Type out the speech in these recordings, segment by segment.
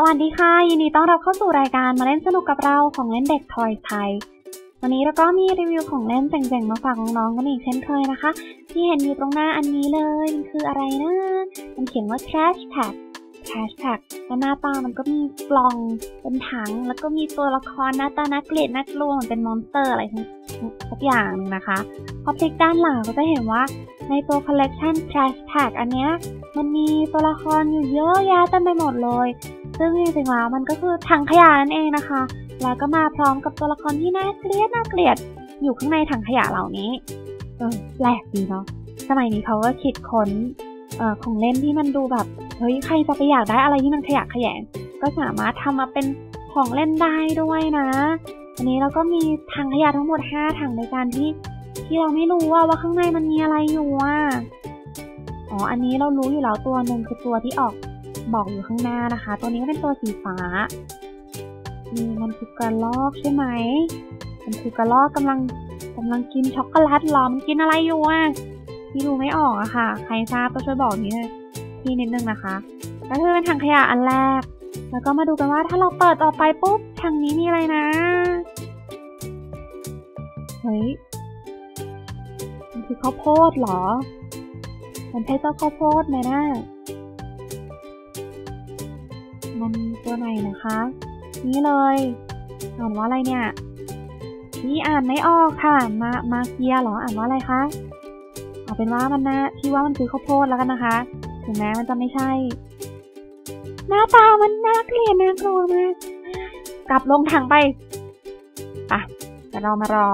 สวัสดีค่ะ ยินดีต้อนรับเข้าสู่รายการมาเล่นสนุกกับเราของเล่นเด็กทอยไทย วันนี้เราก็มีรีวิวของเล่นเจ๋งๆมาฝากน้องๆกันอีกเช่นเคยนะคะ ที่เห็นอยู่ตรงหน้าอันนี้เลยมันคืออะไรนะมันเขียนว่า trash tag trash tag แล้วหน้าตามันก็มีกล่องเป็นถัง แล้วก็มีตัวละครหน้าตาน่าเกลียดน่ากลัวเหมือนเป็นมอนสเตอร์อะไรทั้งสักอย่างนะคะพอพลิกด้านหลังก็จะเห็นว่าในตัว collection trash tag อันเนี้ยมันมีตัวละครอยู่เยอะแยะเต็มไปหมดเลย ซึ่งจริงๆแล้วมันก็คือถังขยะนั่นเองนะคะ แล้วก็มาพร้อมกับตัวละครที่น่าเกลียดน่าเกลียด อยู่ข้างในถังขยะเหล่านี้ เออแปลกดีเนาะ สมัยนี้เขาก็คิดค้นเอ่อของเล่นที่มันดูแบบ เฮ้ยใครจะไปอยากได้อะไรที่มันขยะขยง ก็สามารถทำมาเป็นของเล่นได้ด้วยนะ อันนี้เราก็มีถังขยะทั้งหมด 5 ถังในการที่ที่เราไม่รู้ว่าว่าข้างในมันมีอะไรอยู่อะ อ๋อ อันนี้เรารู้อยู่แล้วตัวหนึ่งคือตัวที่ออก บอกอยู่ข้างหน้านะคะ ตัวนี้ก็เป็นตัวสีฟ้านี่มันคือกระลอกใช่ไหมมันคือกระลอกกำลังกำลังกินช็อกโกแลตหรอมันกินอะไรอยู่อะพี่ดูไม่ออกอะค่ะ ใครทราบก็ช่วยบอกนี้พี่นิดนึงนะคะก็คือเป็นถังขยะอันแรก แล้วก็มาดูกันว่าถ้าเราเปิดออกไปปุ๊บถังนี้มีอะไรนะเฮ้ยมันคือข้าวโพดเหรอ มันใช่เจ้าข้าวโพดไหมนะ นตัวไหนนะคะ นี่เลยอ่านว่าอะไรเนี่ยนี่อ่านไม่ออกค่ะ มามาเกียหรออ่านว่าอะไรคะเอาเป็นว่ามันนะที่ว่ามันคือข้าวโพดแล้วกันนะคะ ถึงแม้มันจะไม่ใช่ หน้าตามันน่าเกลียดน่ากลัวมากกลับลงถังไปอะเดี๋ยวเรามารอ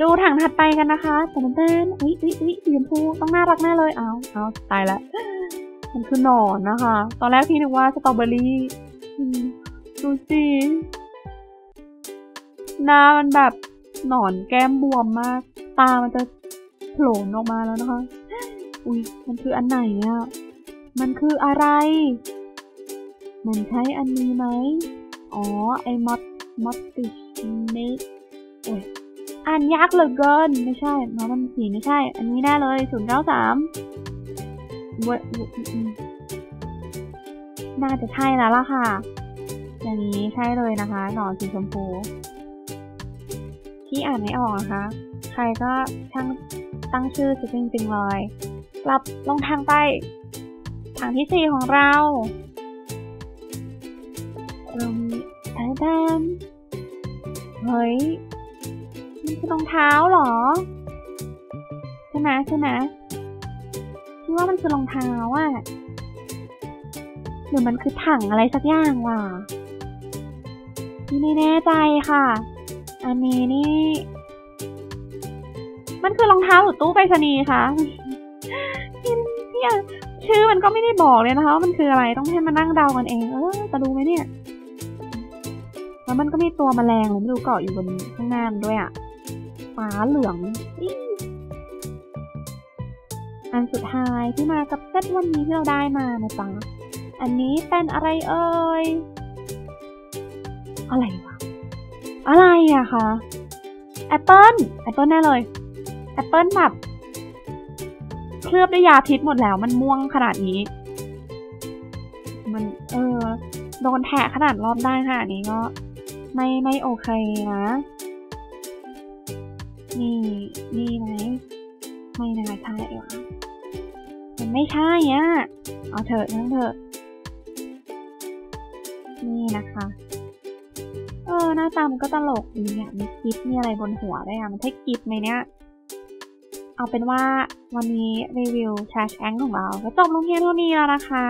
ดูถังถัดไปกันนะคะแต่มันเป็นอุ๊ยอุ๊ยอุ๊ยสีชมพูต้องน่ารักแน่เลยเอาเอาตายละมันคือหนอนนะคะ ตอนแรกพี่นึกว่าสตรอเบอรี่ ดูสิหน้ามันแบบหนอนแก้มบวมมาก ตามันจะโผล่ออกมาแล้วนะคะ อุ้ยมันคืออันไหนอะมันคืออะไร มันใช่อันนี้ไหม อ๋อ ไอ้มอดมอดติชเมกโอ้ยอ่านยากเหลือเกิน ไม่ใช่น้อมันสีไม่ใช่ อันนี้แน่เลยศูนย์เก้าสามน่าจะใช่แล้วล่ะค่ะ อย่างนี้ใช่เลยนะคะ หนอนสีชมพู ที่อ่านไม่ออกนะคะ ใครก็ช่างตั้งชื่อสุดจริงๆเลย กลับลงทางไป ทางที่สี่ของเราเรามีแอดมเฮ้ยมันคือรองเท้าเหรอ ใช่ไหมใช่ไหมคิดว่ามันคือรองเท้าอะหรือมันคือถังอะไรสักอย่างว่ะ ไม่แน่ใจค่ะ อันนี้นี่ มันคือรองเท้าหรือตู้ไปรษณีย์คะพี่พี่อะชื่อมันก็ไม่ได้บอกเลยนะคะว่ามันคืออะไรต้องให้มานั่งเดากันเอง เออจะรู้ไหมเนี่ย แล้วมันก็มีตัวแมลงอะไรไม่รู้เกาะอยู่บนข้างหน้ามันด้วยอะฟ้าเหลืองอันสุดท้ายที่มากับเซตวันนี้ที่เราได้มานะจ๊ะ อันนี้เป็นอะไรเอ่ย อะไรวะ อะไรอะคะแอปเปิลแอปเปิลแน่เลยแอปเปิลแบบเคลือบด้วยยาพิษหมดแล้ว มันม่วงขนาดนี้ มันเออโดนแทะขนาดรอบได้ขนาดนี้ก็ไม่ไม่โอเคนะ นี่นี่ไหมไม่น่าใช่วะมันไม่ใช่อะเอาเถอะนั่นเถอะนี่นะคะ หน้าตามันก็ตลกดีอะมีกิฟมีอะไรบนหัวด้วยอะมันใช่กิฟไหมเนี่ยเอาเป็นว่าวันนี้รีวิว Trash Tank ของเราก็จบลงเพียงเท่านี้แล้วนะคะ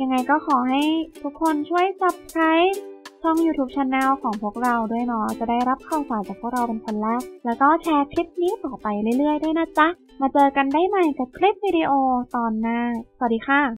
ยังไงก็ขอให้ทุกคนช่วย subscribe ช่อง YouTube Channel ของพวกเราด้วยเนาะจะได้รับข่าวสารจากพวกเราเป็นคนแรก แล้วก็แชร์คลิปนี้ต่อไปเรื่อยๆ ด้วยนะจ๊ะ มาเจอกันได้ใหม่กับคลิปวิดีโอตอนหน้า สวัสดีค่ะ